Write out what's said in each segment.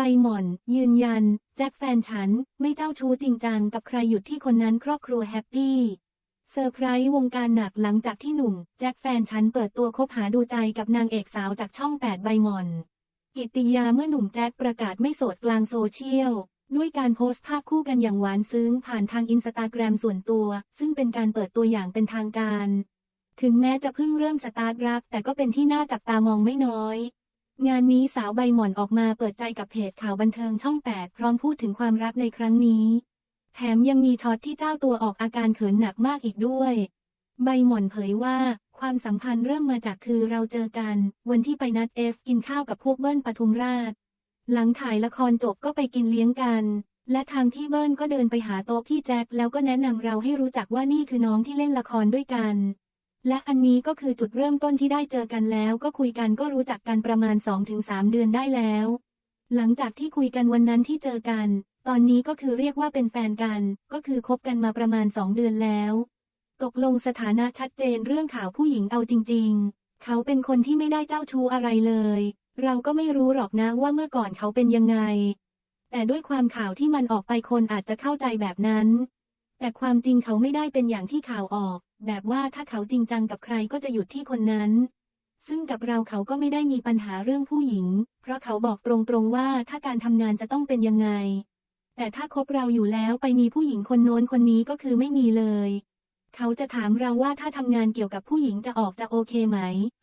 ใบหม่อน ยืนยัน แจ็คแฟนฉัน ไม่เจ้าชู้จริงจังกับใครหยุดที่คนนั้นครอบครัวแฮปปี้เซอร์ไพรส์วงการหนักหลังจากที่หนุ่ม แจ็คแฟนฉันเปิดตัวคบหาดูใจกับนางเอกสาวจากช่อง 8 ใบหม่อน กิติยาเมื่อหนุ่มแจ็คประกาศไม่โสดกลางโซเชียล ด้วยการโพสต์ภาพคู่กันอย่างหวานซึ้งผ่านทางอินสตาแกรมส่วนตัว ซึ่งเป็นการเปิดตัวอย่างเป็นทางการ ถึงแม้จะเพิ่งเริ่มสตาร์ทรัก แต่ก็เป็นที่น่าจับตามองไม่น้อย งานนี้สาวใบหม่อนออกมาเปิดใจกับเพจข่าวบันเทิงช่อง 8 พร้อมพูดถึงความรักในครั้งนี้ แถมยังมีช็อตที่เจ้าตัวออกอาการเขินหนักมากอีกด้วย ใบหม่อนเผยว่า ความสัมพันธ์เริ่มมาจากคือเราเจอกัน วันที่ไปนัดเอฟกินข้าวกับพวกเบิ้ลปทุมราช หลังถ่ายละครจบก็ไปกินเลี้ยงกัน และทางที่เบิ้ลก็เดินไปหาโต๊ะพี่แจ็คแล้วก็แนะนำเราให้รู้จักว่านี่คือน้องที่เล่นละครด้วยกัน และอันนี้ก็คือจุดเริ่มต้นที่ได้เจอกันแล้วก็คุยกันก็รู้จักกันประมาณ 2-3 เดือนได้แล้ว หลังจากที่คุยกันวันนั้นที่เจอกัน ตอนนี้ก็คือเรียกว่าเป็นแฟนกัน ก็คือคบกันมาประมาณ 2 เดือนแล้ว ตกลงสถานะชัดเจนเรื่องข่าวผู้หญิงเอาจริง ๆ เขาเป็นคนที่ไม่ได้เจ้าชู้อะไรเลย เราก็ไม่รู้หรอกนะว่าเมื่อก่อนเขาเป็นยังไง แต่ด้วยความข่าวที่มันออกไปคนอาจจะเข้าใจแบบนั้น แต่ความจริงเขาไม่ได้เป็นอย่างที่ข่าวออก แบบว่าถ้าเขาจริงจังกับใครก็จะหยุดที่คนนั้น ซึ่งกับเราเขาก็ไม่ได้มีปัญหาเรื่องผู้หญิง เพราะเขาบอกตรงๆว่าถ้าการทำงานจะต้องเป็นยังไง แต่ถ้าคบเราอยู่แล้วไปมีผู้หญิงคนโน้นคนนี้ก็คือไม่มีเลย เขาจะถามเราว่าถ้าทำงานเกี่ยวกับผู้หญิงจะออกจะโอเคไหม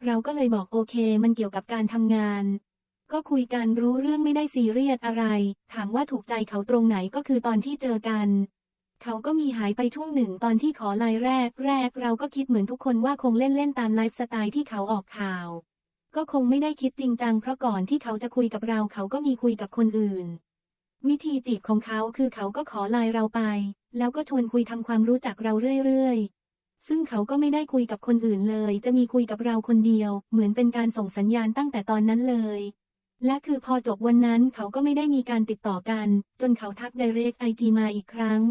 เราก็เลยบอกโอเค มันเกี่ยวกับการทำงาน ก็คุยกันรู้เรื่องไม่ได้ซีเรียสอะไร ถามว่าถูกใจเขาตรงไหนก็คือตอนที่เจอกัน เขาก็มีหายไปช่วงหนึ่งตอนที่ขอไลน์แรกแรก เราก็คิดเหมือนทุกคนว่าคงเล่นเล่นตามไลฟ์สไตล์ที่เขาออกข่าว ก็คงไม่ได้คิดจริงจังเพราะก่อนที่เขาจะคุยกับเราเขาก็มีคุยกับคนอื่น วิธีจีบของเขาคือเขาก็ขอไลน์เราไป แล้วก็ชวนคุยทำความรู้จักเราเรื่อยๆ ซึ่งเขาก็ไม่ได้คุยกับคนอื่นเลย จะมีคุยกับเราคนเดียว เหมือนเป็นการส่งสัญญาณตั้งแต่ตอนนั้นเลยและคือพอจบวันนั้นเขาก็ไม่ได้มีการติดต่อกัน จนเขาทัก direct IG มาอีกครั้ง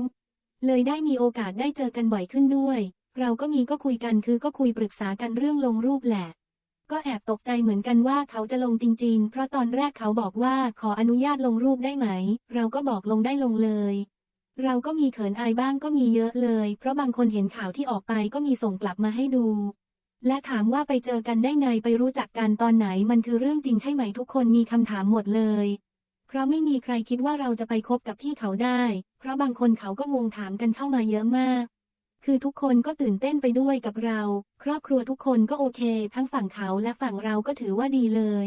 เลยได้มีโอกาสได้เจอกันบ่อยขึ้นด้วย เราก็มีก็คุยกันคือก็คุยปรึกษากันเรื่องลงรูปแหละ ก็แอบตกใจเหมือนกันว่าเขาจะลงจริง ๆ เพราะตอนแรกเขาบอกว่าขออนุญาตลงรูปได้ไหม เราก็บอกลงได้ลงเลย เราก็มีเขินอายบ้างก็มีเยอะเลย เพราะบางคนเห็นข่าวที่ออกไปก็มีส่งกลับมาให้ดู และถามว่าไปเจอกันได้ไงไปรู้จักกันตอนไหนมันคือเรื่องจริงใช่ไหมทุกคนมีคำถามหมดเลย ราะไม่มีใครคิดว่าเราจะไปคบกับพี่เขาได้ เพราะบางคนเขาก็งงถามกันเข้ามาเยอะมาก คือทุกคนก็ตื่นเต้นไปด้วยกับเรา ครอบครัวทุกคนก็โอเค ทั้งฝั่งเขาและฝั่งเราก็ถือว่าดีเลย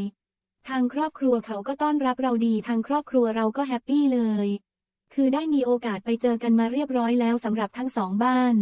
ทางครอบครัวเขาก็ต้อนรับเราดี ทางครอบครัวเราก็แฮปปี้เลย คือได้มีโอกาสไปเจอกันมาเรียบร้อยแล้วสำหรับทั้งสองบ้าน